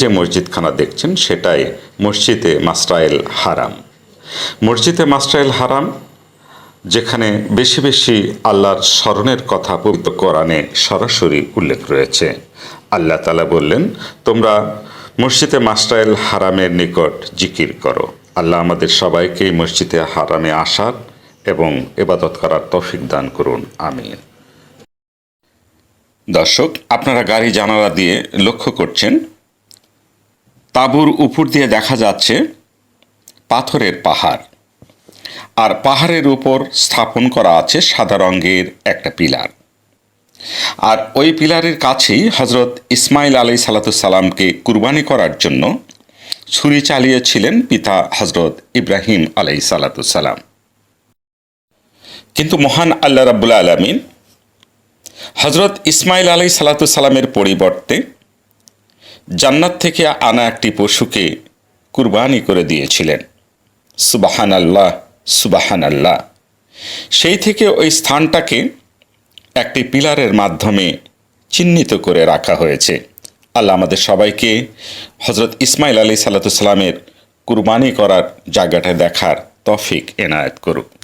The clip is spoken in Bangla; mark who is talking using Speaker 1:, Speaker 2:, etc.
Speaker 1: যে মসজিদখানা দেখছেন সেটাই মসজিদে মাস্টাইল হারাম। মসজিদে মাস্টাইল হারাম, যেখানে বেশি বেশি আল্লাহর স্মরণের কথা পবিত্র কোরআনে সরাসরি উল্লেখ রয়েছে। আল্লাহ তালা বললেন, তোমরা মসজিদে মাস্টাইল হারামের নিকট জিকির করো। আল্লাহ আমাদের সবাইকে মসজিদে হারামে আসার এবং এবাদত করার তৌফিক দান করুন। আমিন। দর্শক, আপনারা গাড়ি জানালা দিয়ে লক্ষ্য করছেন তাঁবুর উপর দিয়ে দেখা যাচ্ছে পাথরের পাহাড়। আর পাহাড়ের উপর স্থাপন করা আছে সাদা রঙের একটা পিলার। আর ওই পিলারের কাছেই হজরত ইসমাইল আলাই সালাতামকে কুরবানি করার জন্য ছুরি চালিয়েছিলেন পিতা হজরত ইব্রাহিম আলাই সালাতাম কিন্তু মহান আল্লাহ রাবুল্লা আলমিন হজরত ইসমাইল আলাই সালাতামের পরিবর্তে জান্নাত থেকে আনা একটি পশুকে কুরবানি করে দিয়েছিলেন। সুবাহান আল্লাহ সুবাহান আল্লাহ সেই থেকে ওই স্থানটাকে একটি পিলারের মাধ্যমে চিহ্নিত করে রাখা হয়েছে। আল্লাহ আমাদের সবাইকে হজরত ইসমাইল আলী সাল্লাতুসাল্লামের কুরবানি করার জায়গাটা দেখার তফিক এনায়েত করুক।